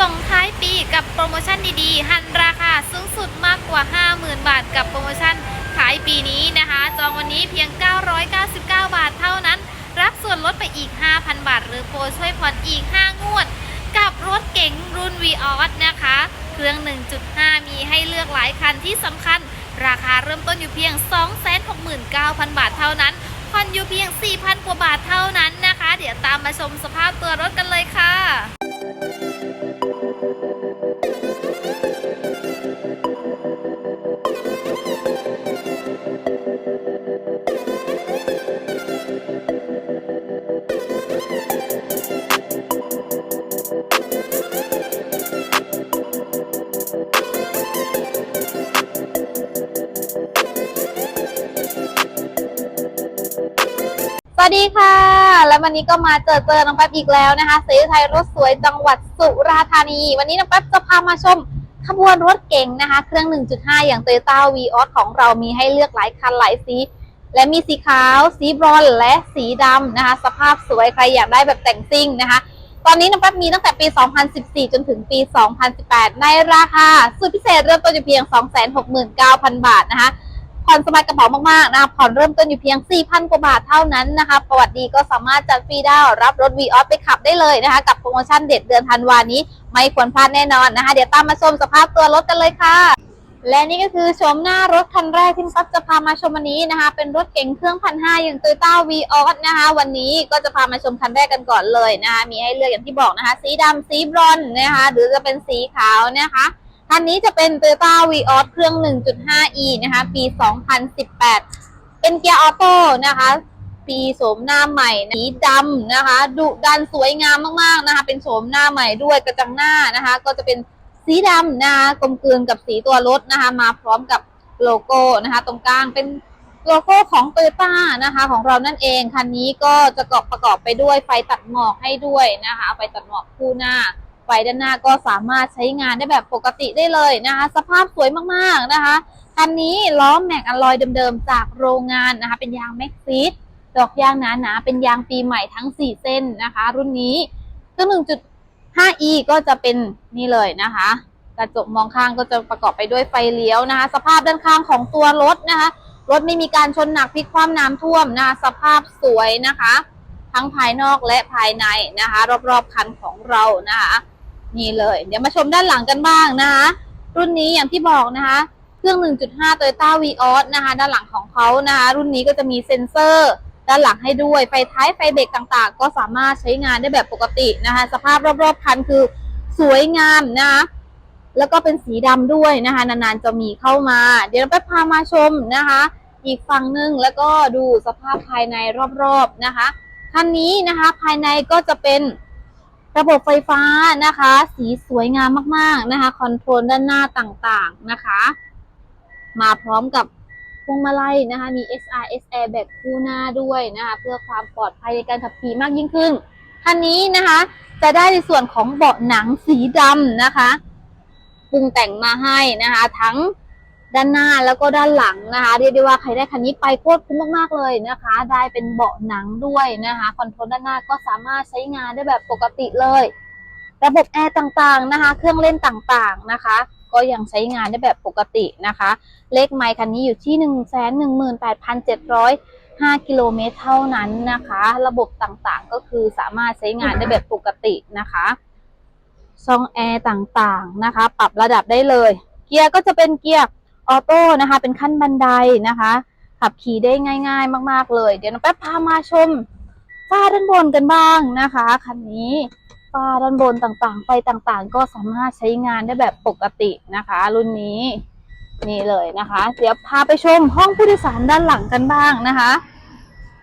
ส่งท้ายปีกับโปรโมชั่นดีๆ หันราคาสูงสุดมากกว่า 50,000 บาทกับโปรโมชั่นขายปีนี้นะคะ จองวันนี้เพียง 999 บาทเท่านั้น รับส่วนลดไปอีก 5,000 บาท หรือโปรช่วยผ่อนอีก 5 งวด กับรถเก๋งรุ่น v ีออสนะคะ เครื่อง 1.5 มีให้เลือกหลายคันที่สำคัญ ราคาเริ่มต้นอยู่เพียง 269,000 บาทเท่านั้นผ่อนอยู่เพียง 4,000 กว่าบาทเท่านั้นนะคะ เดี๋ยวตามมาชมสภาพตัวรถกันเลยค่ะ ส วัสดีค่ะ แล้ววันนี้ก็มาเจอเจอน้องแป๊บอีกแล้วนะคะเสรีไทยรถสวยจังหวัดสุราษฎร์ธานี วันนี้น้องแป๊บจะพามาชมขบวนรถเก๋งนะคะ เครื่อง 1.5 อย่าง Toyota v ีออสของเรามีให้เลือกหลายคันหลายสี และมีสีขาว สีบรอนและสีดำนะคะ สภาพสวยใครอยากได้แบบแต่งซิ่งนะคะ ตอนนี้น้องแป๊บมีตั้งแต่ปี 2014 จนถึงปี 2018 ในราคาสุดพิเศษเริ่มต้นอยู่เพียง 269,000 บาทนะคะ ผ่อนสบายกระเป๋ามากๆนะคะผ่อนเริ่มต้นอยู่เพียง 4,000 กว่าบาทเท่านั้นนะคะประวัติดีก็สามารถจัดฟรีดาวรับรถ v ีออสไปขับได้เลยนะคะ กับโปรโมชั่นเด็ดเดือนธันวานี้ ไม่ควรพลาดแน่นอนนะคะ เดี๋ยวตามมาชมสภาพตัวรถกันเลยค่ะและนี่ก็คือชมหน้ารถคันแรกที่ปั๊บจะพามาชมวันนี้นะคะ เป็นรถเก๋งเครื่องพันห้าอย่าง Toyota v ีออสนะคะ วันนี้ก็จะพามาชมคันแรกกันก่อนเลยนะคะ มีให้เลือกอย่างที่บอกนะคะ สีดำสีบรอนซ์นะคะ หรือจะเป็นสีขาวนะคะ คันนี้จะเป็น Toyota v ีออสเครื่อง 1.5e นะคะ ปี 2018 เป็นเกียร์ออโต้นะคะ ปีโฉมหน้าใหม่สีดำนะคะ ดุดันสวยงามมากๆนะคะ เป็นโฉมหน้าใหม่ด้วยกระจังหน้านะคะ ก็จะเป็นสีดำนะคะกลมกลืนกับสีตัวรถนะคะ มาพร้อมกับโลโก้นะคะ ตรงกลางเป็นโลโก้ของ t o y ยต้านะคะ ของเรานั่นเอง คันนี้ก็จะประกอบไปด้วยไฟตัดหมอกให้ด้วยนะคะไฟตัดหมอกคู่หน้า ไฟด้านหน้าก็สามารถใช้งานได้แบบปกติได้เลยนะคะ สภาพสวยมากๆนะคะคันนี้ล้อแม็กอะลอยเดิมๆจากโรงงานนะคะ เป็นยางแม็กซีดดอกยางหนาๆเป็นยางปีใหม่ทั้ง 4 เส้นนะคะ รุ่นนี้เครื่อง 1.5e ก็จะเป็นนี่เลยนะคะ กระจกมองข้างก็จะประกอบไปด้วยไฟเลี้ยวนะคะ สภาพด้านข้างของตัวรถนะคะ รถไม่มีการชนหนักพลิกคว่ำน้ำท่วมนะคะสภาพสวยนะคะ ทั้งภายนอกและภายในนะคะ รอบๆคันของเรานะคะ นี่เลย เดี๋ยวมาชมด้านหลังกันบ้างนะคะ รุ่นนี้อย่างที่บอกนะคะ เครื่อง 1.5 Toyota v ีออนะคะ ด้านหลังของเขานะคะ รุ่นนี้ก็จะมีเซ็นเซอร์ ด้านหลังให้ด้วย ไฟท้ายไฟเบรกต่างๆ ก็สามารถใช้งานได้แบบปกตินะคะ สภาพรอบๆคันคือสวยงามนะคะแล้วก็เป็นสีดำด้วยนะคะ นานๆจะมีเข้ามา เดี๋ยวเราไปพามาชมนะคะ อีกฝั่งหนึ่งแล้วก็ดูสภาพภายในรอบๆนะคะคันนี้นะคะ ภายในก็จะเป็น ระบบไฟฟ้านะคะ สีสวยงามมากๆนะคะคอนโทรลด้านหน้าต่างๆนะคะ มาพร้อมกับพวงมาลัยนะคะ มี SRS airbag คู่หน้าด้วยนะคะ เพื่อความปลอดภัยในการขับขี่มากยิ่งขึ้นคันนี้นะคะ จะได้ในส่วนของเบาะหนังสีดำนะคะ ปรุงแต่งมาให้นะคะ ทั้ง ด้านหน้าแล้วก็ด้านหลังนะคะเรียกได้ว่าใครได้คันนี้ไปโคตรคุ้มมากๆเลยนะคะ ได้เป็นเบาะหนังด้วยนะคะคอนโทรลด้านหน้าก็สามารถใช้งานได้แบบปกติเลย ระบบแอร์ต่างๆนะคะ เครื่องเล่นต่างๆนะคะ ก็ยังใช้งานได้แบบปกตินะคะ เลขไมค์คันนี้อยู่ที่ 1 1 8 7 0 5 กิโลเมตรเท่านั้นนะคะ ระบบต่างๆก็คือสามารถใช้งานได้แบบปกตินะคะช่องแอร์ต่างๆนะคะ ปรับระดับได้เลย เกียร์ก็จะเป็นเกียร์ ออโต้นะคะ เป็นขั้นบันไดนะคะ ขับขี่ได้ง่าย ๆ มากๆเลย เดี๋ยวน้องแป๊บพามาชมฝ้าด้านบนกันบ้างนะคะคันนี้ฝ้าด้านบนต่างๆไฟต่างๆ ก็สามารถใช้งานได้แบบปกตินะคะ รุ่นนี้นี่เลยนะคะ เดี๋ยวพาไปชมห้องผู้โดยสารด้านหลังกันบ้างนะคะ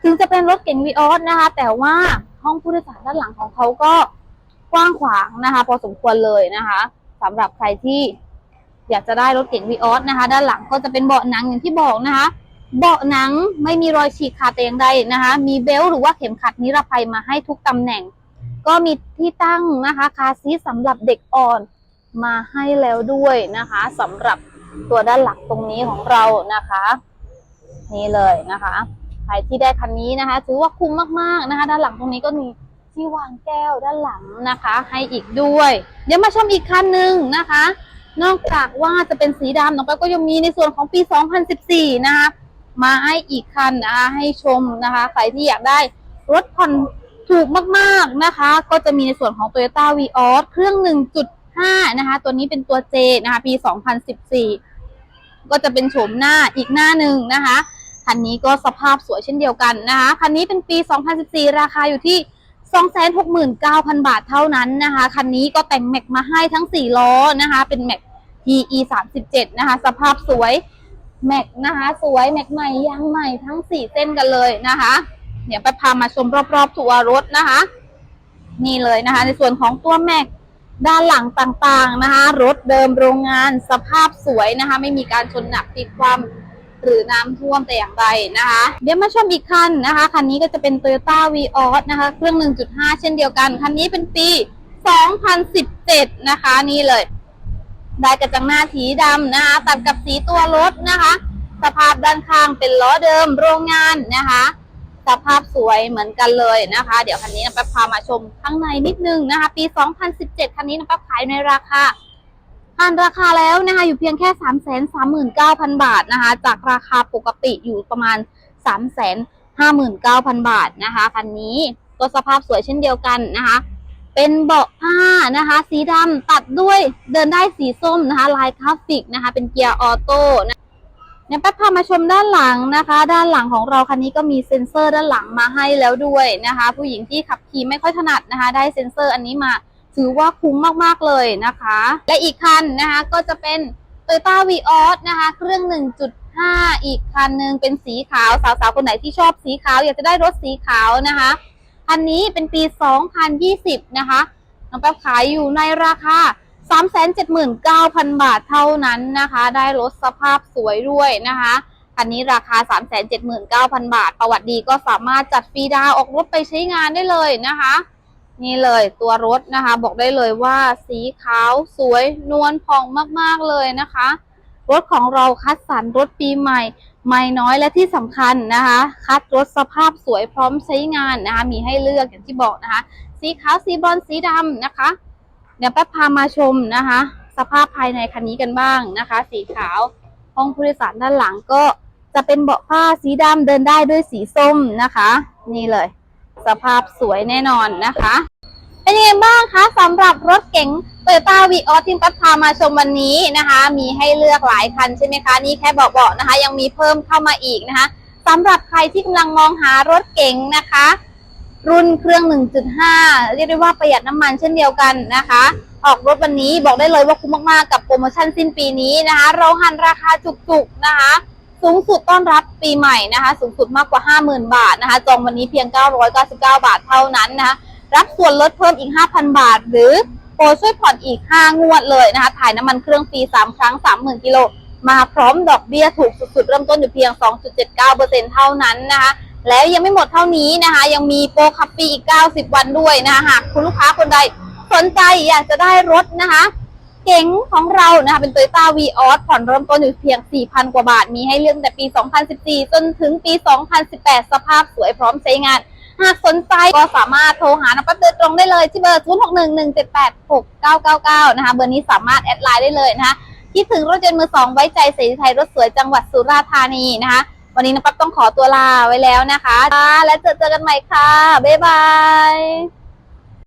ถึงจะเป็นรถเก๋งวีออสนะคะ แต่ว่าห้องผู้โดยสารด้านหลังของเขาก็กว้างขวางนะคะ พอสมควรเลยนะคะสำหรับใครที่ อยากจะได้รถเก๋งวีออสนะคะ ด้านหลังก็จะเป็นเบาะหนังอย่างที่บอกนะคะ เบาะหนังไม่มีรอยฉีกขาดแต่อย่างใดนะคะ มีเบลต์หรือว่าเข็มขัดนิรภัยมาให้ทุกตำแหน่ง ก็มีที่ตั้งนะคะคาร์ซีสำหรับเด็กอ่อนมาให้แล้วด้วยนะคะสำหรับตัวด้านหลังตรงนี้ของเรานะคะ นี่เลยนะคะใครที่ได้คันนี้นะคะ ถือว่าคุ้มมากๆนะคะ ด้านหลังตรงนี้ก็มีที่วางแก้วด้านหลังนะคะ ให้อีกด้วย เดี๋ยวมาชมอีกคันหนึ่งนะคะ นอกจากว่าจะเป็นสีดำน้องแป๊บก็ยังมีในส่วนของปี 2014 นะคะมาให้อีกคันนะคะให้ชมนะคะใครที่อยากได้รถผ่อนถูกมากๆนะคะ ก็จะมีในส่วนของ Toyota v ีออสเครื่อง 1.5 นะคะ ตัวนี้เป็นตัว J นะคะปี 2014 ก็จะเป็นโฉมหน้าอีกหน้าหนึ่งนะคะ คันนี้ก็สภาพสวยเช่นเดียวกันนะคะ คันนี้เป็นปี 2014 ราคาอยู่ที่ 269,000 บาทเท่านั้นนะคะ คันนี้ก็แต่งแม็กมาให้ทั้ง 4 ล้อนะคะ เป็นแม็ก TE 37นะคะ สภาพสวยแม็กนะคะ สวยแม็กใหม่ยางใหม่ทั้ง 4 เส้นกันเลยนะคะ เดี๋ยวไปพามาชมรอบๆตัวรถนะคะ นี่เลยนะคะ ในส่วนของตัวแม็กด้านหลังต่างๆนะคะ รถเดิมโรงงานสภาพสวยนะคะ ไม่มีการชนหนักติดความ หรือน้ำท่วมแต่อย่างใดนะคะ เดี๋ยวมาชมอีกคันนะคะ คันนี้ก็จะเป็น Toyota v ีออสนะคะ เครื่อง 1.5 เช่นเดียวกัน คันนี้เป็นปี 2017 นะคะนี่เลยได้กระจังหน้าสีดำนะคะ ตัดกับสีตัวรถนะคะ สภาพด้านข้างเป็นล้อเดิมโรงงานนะคะสภาพสวยเหมือนกันเลยนะคะ เดี๋ยวคันนี้นะแป๊บพามาชมข้างในนิดนึงนะคะ ปี 2017 คันนี้นะแป๊บขายในราคา ผ่านราคาแล้วนะคะอยู่เพียงแค่ 3 3 9 0 0 0 บาทนะคะ จากราคาปกติอยู่ประมาณ 3 5 9 0 0 0 บาทนะคะคันนี้ก็สภาพสวยเช่นเดียวกันนะคะ เป็นเบาะผ้านะคะ สีดำตัดด้วยเดินได้สีส้มนะคะ ลายกราฟิกนะคะ เป็นเกียร์ออโต้นะเนี่ยแป๊บพามาชมด้านหลังนะคะ ด้านหลังของเราคันนี้ก็มีเซ็นเซอร์ด้านหลังมาให้แล้วด้วยนะคะ ผู้หญิงที่ขับขี่ไม่ค่อยถนัดนะคะ ได้เซ็นเซอร์อันนี้มา ถือว่าคุ้มมากๆเลยนะคะ และอีกคันนะคะก็จะเป็น Toyota v ีออสนะคะ เครื่อง 1.5 อีกคันหนึ่งเป็นสีขาวสาวๆ คนไหนที่ชอบสีขาว อยากจะได้รถสีขาวนะคะ คันนี้เป็นปี 2020 นะคะน้องแป๊บขายอยู่ในราคา 379,000 บาทเท่านั้นนะคะ ได้รถสภาพสวยด้วยนะคะคันนี้ราคา 379,000 บาท ประวัติดีก็สามารถจัดฟรีดาวออกรถไปใช้งานได้เลยนะคะ นี่เลยตัวรถนะคะ บอกได้เลยว่าสีขาวสวยนวลผ่องมากๆเลยนะคะ รถของเราคัดสรรรถปีใหม่ ไม่น้อยและที่สำคัญนะคะ คัดรถสภาพสวยพร้อมใช้งานนะคะ มีให้เลือกอย่างที่บอกนะคะ สีขาวสีบรอนสีดำนะคะ เดี๋ยวแป๊บพามาชมนะคะ สภาพภายในคันนี้กันบ้างนะคะ สีขาวห้องผู้โดยสารด้านหลังก็จะเป็นเบาะผ้าสีดำเดินได้ด้วยสีส้มนะคะ นี่เลย สภาพสวยแน่นอนนะคะ เป็นยังไงบ้างคะสำหรับรถเก๋ง Toyota v ีออสที่ปัดพามาชมวันนี้นะคะ มีให้เลือกหลายคันใช่ไหมคะนี่แค่เบาๆนะคะ ยังมีเพิ่มเข้ามาอีกนะคะสำหรับใครที่กำลังมองหารถเก๋งนะคะ รุ่นเครื่อง 1.5 เรียกได้ว่าประหยัดน้ำมันเช่นเดียวกันนะคะออกรถวันนี้บอกได้เลยว่าคุ้มมากๆกับโปรโมชั่นสิ้นปีนี้นะคะ เราหันราคาจุกๆนะคะ สูงสุดต้อนรับปีใหม่นะคะ สูงสุดมากกว่า 50,000 บาทนะคะ จองวันนี้เพียง 999 บาทเท่านั้นนะคะ รับส่วนลดเพิ่มอีก 5,000 บาท หรือโปรช่วยผ่อนอีก 5 งวดเลยนะคะ ถ่ายน้ำมันเครื่องฟรี 3 ครั้ง 30,000 กิโล มาพร้อมดอกเบี้ยถูกสุดๆ เริ่มต้นอยู่เพียง 2.79%เท่านั้นนะคะ แล้วยังไม่หมดเท่านี้นะคะ ยังมีโปรคับฟรีอีก 90 วันด้วยนะคะหากคุณลูกค้าคนใดสนใจอยากจะได้รถนะคะ เก๋งของเรานะคะเป็น Toyota v ีออสผ่อนเริ่มต้นอยู่เพียง 4,000 กว่าบาท มีให้เลือกแต่ปี 2014 จนถึงปี 2018 สภาพสวยพร้อมใช้งาน หากสนใจก็สามารถโทรหาน้ำปั๊บโดยตรงได้เลยที่เบอร์ 0611786999 นะคะ เบอร์นี้สามารถแอดไลน์ได้เลยนะคะคิดถึงรถยนต์มือสองไว้ใจเสรีไทยรถสวยจังหวัดสุราษฎร์ธานีนะคะ วันนี้น้ำปั๊บต้องขอตัวลาไว้แล้วนะคะ และเจอเจอกันใหม่ค่ะ บ๊ายบาย